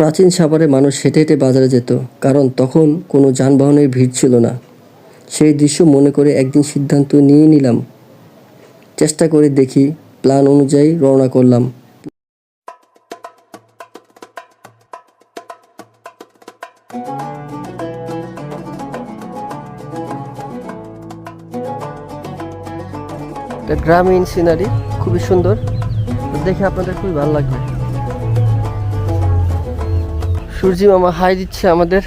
প্রাচীন সাভারে মানুষ হেঁটে হেঁটে বাজারে যেত, কারণ তখন কোনো যানবাহনের ভিড় ছিল না। সেই দৃশ্য মনে করে একদিন সিদ্ধান্ত নিয়ে নিলাম। চেষ্টা করে দেখি, প্ল্যান অনুযায়ী রওনা করলাম। গ্রামীণ সিনারি খুবই সুন্দর। দেখে আপনাদের খুবই ভালো লাগবে। সূর্যি মামা, হাই দিচ্ছে আমাদের।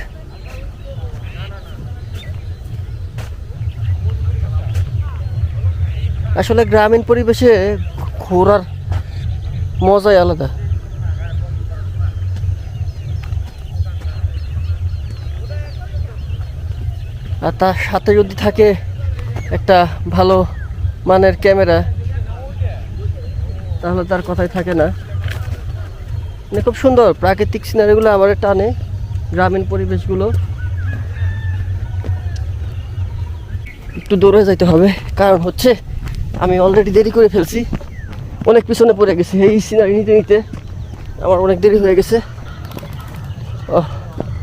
আসলে গ্রামীণ পরিবেশে ঘোরার মজাই আলাদা। আর তার সাথে যদি থাকে একটা ভালো মানের ক্যামেরা, তাহলে তার কথাই থাকে না। মানে খুব সুন্দর। প্রাকৃতিক সিনারিগুলো আমার টানে গ্রামীণ পরিবেশগুলো। একটু দৌড়ে যাইতে হবে কারণ হচ্ছে আমি অলরেডি দেরি করে ফেলছি। অনেক পিছনে পড়ে গেছি এই সিনারি নিতে নিতে। আমার অনেক দেরি হয়ে গেছে। ও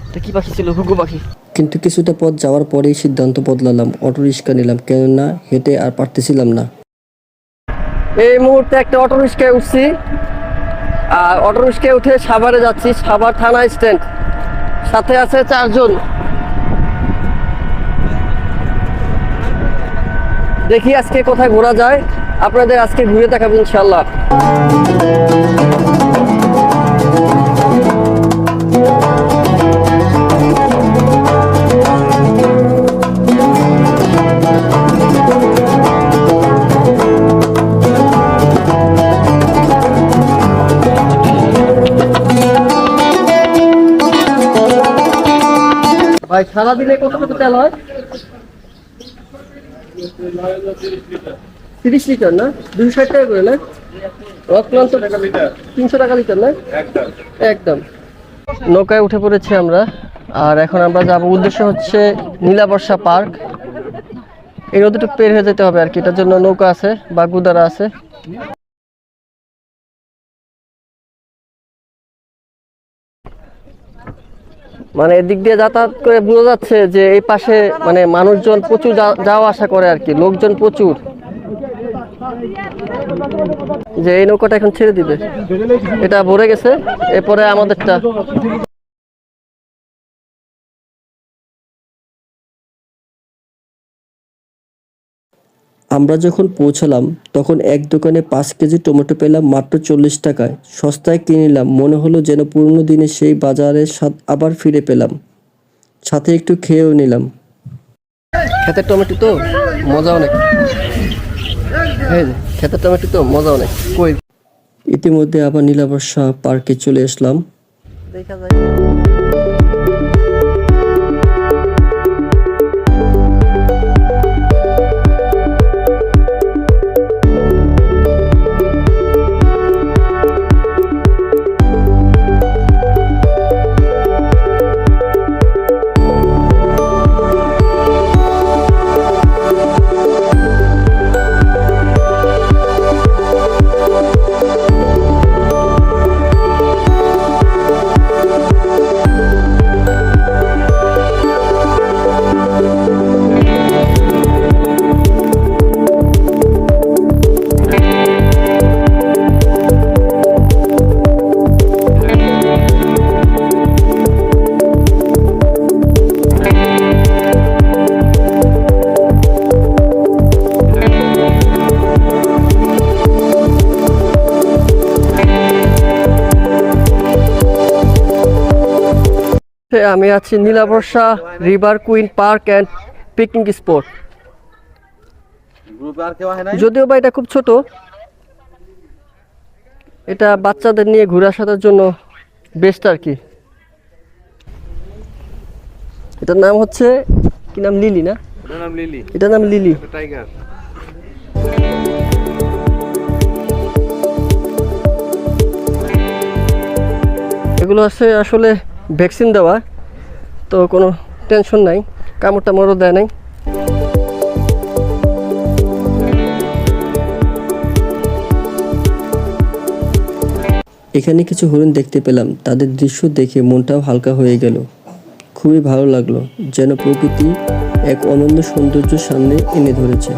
এটা কী পাখি ছিল? ঘুঘু পাখি। কিন্তু কিছুটা পথ যাওয়ার পরেই সিদ্ধান্ত বদলালাম অটো রিক্সা নিলাম কেননা হেঁটে আর পারতেছিলাম না। এই মুহূর্তে একটা অটো রিক্সায় উঠছি। অটো রিক্সায় উঠে সাভারে যাচ্ছি, সাভার থানা স্ট্যান্ড। সাথে আছে চারজন। দেখি আজকে কোথায় ঘোরা যায়। আপনাদের আজকে ঘুরে দেখাবো ইনশাল্লাহ ভাই, সারাদিনে কত কত তেল হয়? তিরিশ লিটার না? দুশো ষাট টাকা করে না? তিনশো টাকা লিটার না? একদম। নৌকায় উঠে পড়েছি আমরা, আর এখন আমরা যাব, উদ্দেশ্য হচ্ছে নীলাবর্ষা পার্ক। এই নদীটুকু পের হয়ে যেতে হবে আর কি, এটার জন্য নৌকা আছে, বা গুদারা আছে। মানে এদিক দিয়ে যাতায়াত করে বোঝা যাচ্ছে যে এই পাশে মানে মানুষজন প্রচুর যাওয়া আসা করে আর কি, লোকজন প্রচুর। যে এই নৌকাটা এখন ছেড়ে দিবে। এটা ভরে গেছে, এরপরে আমাদেরটা। আমরা যখন পৌঁছালাম, তখন এক দোকানে পাঁচ কেজি টমেটো পেলাম মাত্র চল্লিশ টাকায়। সস্তায় কিনে নিলাম, মনে হলো যেন পুরনো দিনে সেই বাজারের স্বাদ আবার ফিরে পেলাম। সাথে একটু খেয়েও নিলাম। খেতের টমেটো তো মজা অনেক। খেতের টমেটো তো মজা অনেক। কই? ইতিমধ্যে আবার নীলাবর্ষা পার্কে চলে আসলাম। দেখা যায় আমি আছি Nilabarsha river queen park and picnic spot যদিও বা এটা খুব ছোট এটা বাচ্চাদের নিয়ে ঘুরে আসার জন্য বেস্ট আর কি। এটার নাম হচ্ছে কি নাম লিলি না? ওটার নাম লিলি এটার নাম লিলি টাইগার এগুলো আছে আসলে ভ্যাকসিন দেওয়া, তো কোনো টেনশন নাই, কামড় টামড়ও দেয় নাই। এখানে কিছু হরিণ দেখতে পেলাম, তাদের দৃশ্য দেখে মনটাও হালকা হয়ে গেল। খুবই ভালো লাগল, যেন প্রকৃতি এক অনন্য সৌন্দর্য সামনে এনে ধরেছে।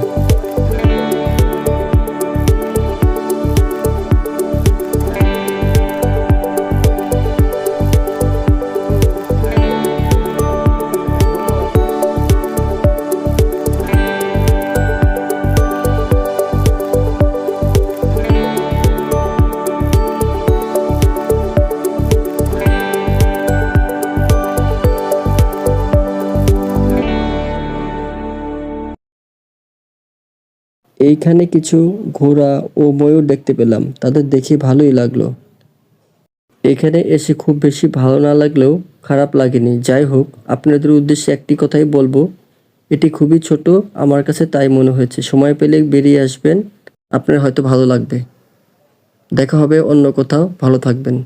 এইখানে কিছু ঘোড়া ও ময়ূর দেখতে পেলাম। তাদের দেখে ভালোই লাগল। এখানে এসে খুব বেশি ভালো না লাগলেও খারাপ লাগেনি। যাই হোক, আপনাদের উদ্দেশ্যে একটি কথাই বলব। এটি খুবই ছোট, আমার কাছে তাই মনে হয়েছে। সময় পেলে বেরিয়ে আসবেন, আপনার হয়তো ভালো লাগবে। দেখা হবে অন্য কোথাও। ভালো থাকবেন।